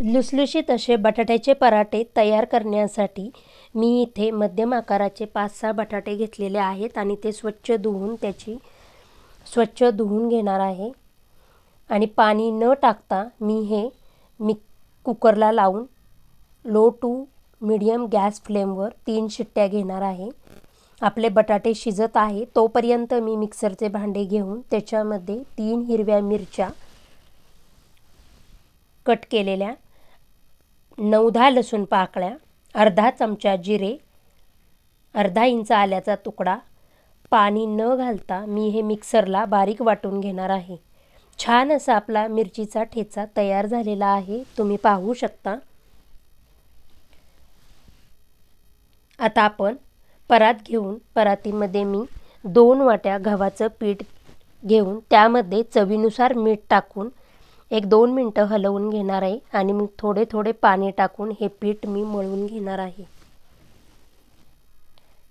लुसलुशीत असे बटाट्याचे पराठे तयार करण्यासाठी मी इथे मध्यम आकाराचे पाच सहा बटाटे घेतलेले आहेत आणि ते स्वच्छ धुवून त्याची स्वच्छ धुवून घेणार आहे. आणि पाणी न टाकता मी हे मी कुकरला लावून लो टू मिडियम गॅस फ्लेमवर तीन शिट्ट्या घेणार आहे. आपले बटाटे शिजत आहे. तोपर्यंत मी मिक्सरचे भांडे घेऊन त्याच्यामध्ये तीन हिरव्या मिरच्या कट केलेल्या नऊ दहा लसूण पाकळ्या अर्धा चमचा जिरे अर्धा इंच आल्याचा तुकडा पाणी न घालता मी हे मिक्सरला बारीक वाटून घेणार आहे. छान असा आपला मिरचीचा ठेचा तयार झालेला आहे. तुम्ही पाहू शकता. आता आपण परात घेऊन परातीमध्ये मी दोन वाट्या गव्हाचं पीठ घेऊन त्यामध्ये चवीनुसार मीठ टाकून एक दोन मिनटं हलवून घेणार आहे आणि मग थोडे थोडे पाणी टाकून हे पीठ मी मळून घेणार आहे.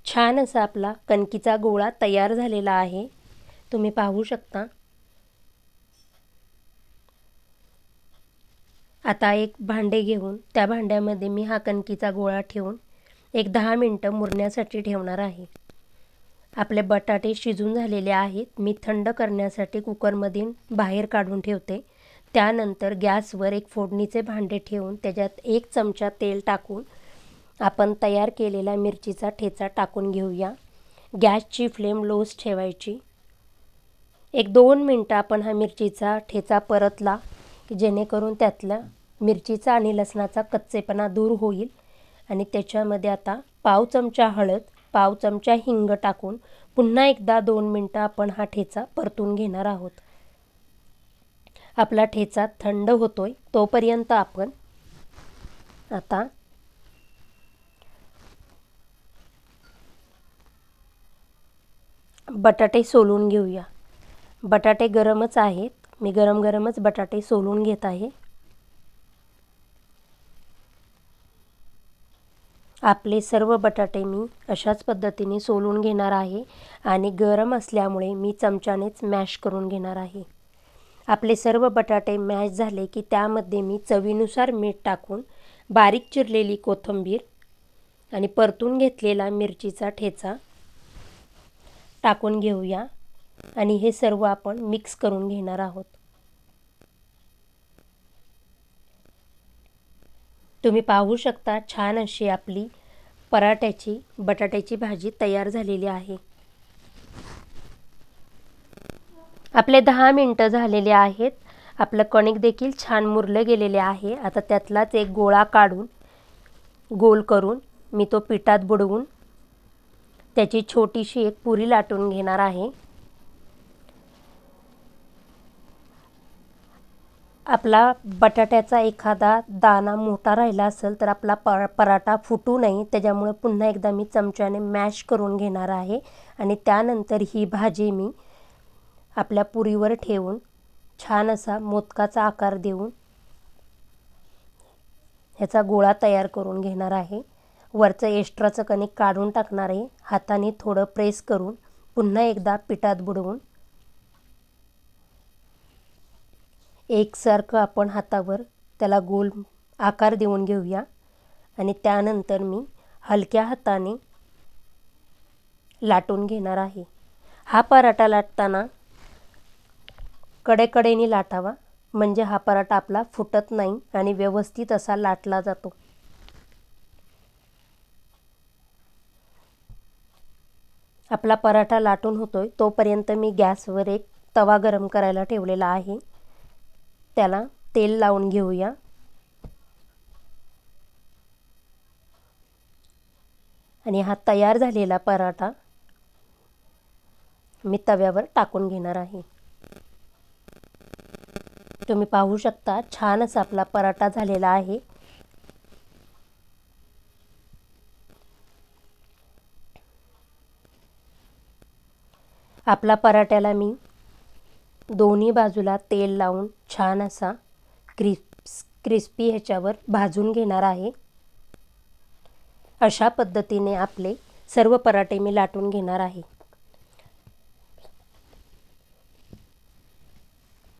छान असा आपला कणकीचा गोळा तयार झालेला आहे. तुम्ही पाहू शकता. आता एक भांडे घेऊन त्या भांड्यामध्ये मी हा कणकीचा गोळा ठेवून एक दहा मिनटं मुरण्यासाठी ठेवणार आहे. आपले बटाटे शिजून झालेले आहेत. मी थंड करण्यासाठी कुकरमधून बाहेर काढून ठेवते. त्यानंतर गॅसवर एक फोडणीचे भांडे ठेवून त्याच्यात एक चमचा तेल टाकून आपण तयार केलेला मिरचीचा ठेचा टाकून घेऊया. गॅसची फ्लेम लोच ठेवायची. एक दोन मिनटं आपण हा मिरचीचा ठेचा परतला जेणेकरून त्यातला मिरचीचा आणि लसणाचा कच्चेपणा दूर होईल. आणि त्याच्यामध्ये आता पाव चमचा हळद पाव चमचा हिंग टाकून पुन्हा एकदा दोन मिनटं आपण हा ठेचा परतून घेणार आहोत. आपला ठेचा थंड होतोय तोपर्यंत आपण आता बटाटे सोलून घेऊया. बटाटे गरमच आहेत. मी गरम गरमच बटाटे सोलून घेत आहे. आपले सर्व बटाटे मी अशाच पद्धतीने सोलून घेणार आहे आणि गरम असल्यामुळे मी चमच्यानेच मॅश करून घेणार आहे. आपले सर्व बटाटे मॅश झाले की त्यामध्ये मी चवीनुसार मीठ टाकून बारीक चिरलेली कोथिंबीर आणि परतून घेतलेला मिरचीचा ठेचा टाकून घेऊया. आणि हे सर्व आपण मिक्स करून घेणार आहोत. तुम्ही पाहू शकता छान अशी आपली पराठ्याची बटाट्याची भाजी तयार झालेली आहे. आपले दहा मिनटं झालेले आहेत. आपलं कणिक देखील छान मुरलं गेलेले आहे. आता त्यातलाच एक गोळा काढून गोल करून मी तो पिठात बुडवून त्याची छोटीशी एक पुरी लाटून घेणार आहे. आपला बटाट्याचा एखादा दाना मोठा राहिला असेल तर आपला पर पराठा फुटू नये त्याच्यामुळे पुन्हा एकदा मी चमच्याने मॅश करून घेणार आहे. आणि त्यानंतर ही भाजी मी आपल्या पुरीवर ठेवून छान असा मोदकाचा आकार देऊन ह्याचा गोळा तयार करून घेणार आहे. वरचं एक्स्ट्राचं कणिक काढून टाकणार आहे. हाताने थोडं प्रेस करून पुन्हा एकदा पिठात बुडवून एकसारखं आपण हातावर त्याला गोल आकार देऊन घेऊया. आणि त्यानंतर मी हलक्या हाताने लाटून घेणार आहे. हा पराठा लाटताना कडेकडेने लाटावा. म्हणजे हा पराठा आपला फुटत नाही आणि व्यवस्थित असा लाटला जातो. आपला पराठा लाटून होतोय. तोपर्यंत मी गॅसवर एक तवा गरम करायला ठेवलेला आहे. त्याला तेल लावून घेऊया. आणि हा तयार झालेला पराठा मी तव्यावर टाकून घेणार आहे. तुम्ही पाहू शकता छान असा आपला पराठा झालेला आहे. आपला पराठ्याला मी दोन्ही बाजूला तेल लावून छान असा क्रिप्स क्रिस्पी ह्याच्यावर भाजून घेणार आहे. अशा पद्धतीने आपले सर्व पराठे मी लाटून घेणार आहे.